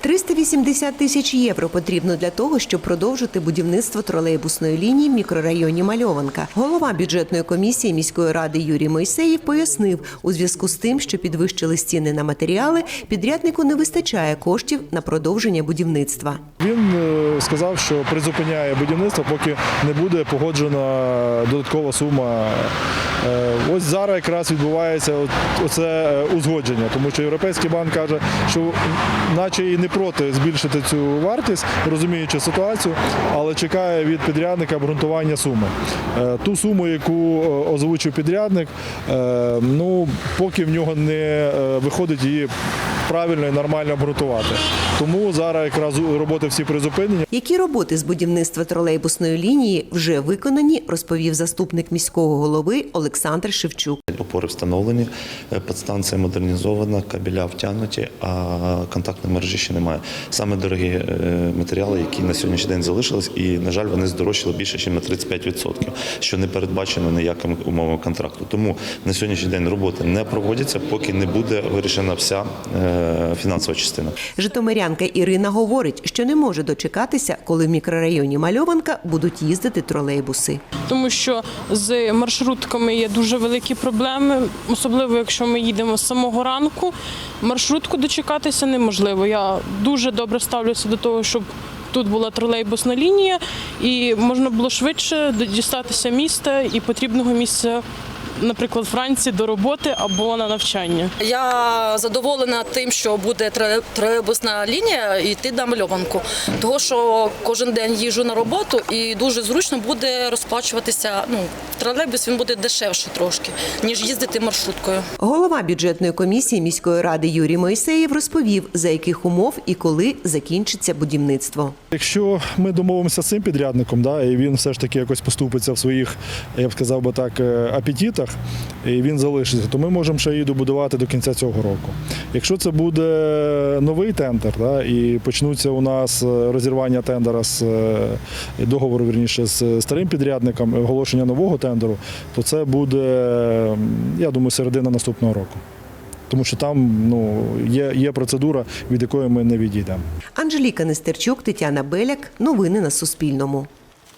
380 тисяч євро потрібно для того, щоб продовжити будівництво тролейбусної лінії в мікрорайоні Мальованка. Голова бюджетної комісії міської ради Юрій Мойсеєв пояснив, у зв'язку з тим, що підвищили ціни на матеріали, підряднику не вистачає коштів на продовження будівництва. Він е, сказав, що призупиняє будівництво, поки не буде погоджена додаткова сума. Ось зараз якраз відбувається оце е, узгодження, тому що Європейський банк каже, що наче і не проти збільшити цю вартість, розуміючи ситуацію, але чекає від підрядника обґрунтування суми. Е, Ту суму, яку е, озвучив підрядник, ну поки в нього не виходить її правильно і нормально обґрунтувати. Тому зараз якраз роботи всі призупинені. Які роботи з будівництва тролейбусної лінії вже виконані, розповів заступник міського голови Олександр Шевчук. Опори встановлені, е, підстанція модернізована, кабеля втягнуті, а контактної мережі ще немає. Саме дорогі е, матеріали, які на сьогоднішній день залишились, і, на жаль, вони здорожчали більше, ніж на 35%, що не передбачено ніякими умовами контракту. Тому на сьогоднішній день роботи не проводяться, поки не буде вирішена вся е, фінансова частина. Житомирянка Ірина говорить, що не може дочекатися, коли в мікрорайоні Мальованка будуть їздити тролейбуси. тому що з маршрутками є дуже великі проблеми, особливо якщо ми їдемо з самого ранку. Маршрутку дочекатися неможливо. Я дуже добре ставлюся до того, щоб тут була тролейбусна лінія, і можна було швидше дістатися міста і потрібного місця, наприклад, Франції до роботи або на навчання. Я задоволена тим, що буде тре- тролейбусна лінія йти на мальованку. тому що кожен день їжу на роботу і дуже зручно буде розплачуватися. Ну, тролейбус він буде дешевше трошки, ніж їздити маршруткою. Голова бюджетної комісії міської ради Юрій Мойсеєв розповів, за яких умов і коли закінчиться будівництво. Якщо ми домовимося з цим підрядником, да, і він все ж таки якось поступиться в своїх, я б сказав би так, е, апетитах, і він залишиться, то ми можемо ще її добудувати до кінця цього року. Якщо це буде новий тендер, да, і почнуться у нас е, розірвання тендера з е, договору, вірніше, з старим підрядником, оголошення нового тендеру, то це буде, я думаю, середина наступного року. Тому що там ну, є, є процедура, від якої ми не відійдемо. Анжеліка Нестерчук, Тетяна Беляк. Новини на Суспільному.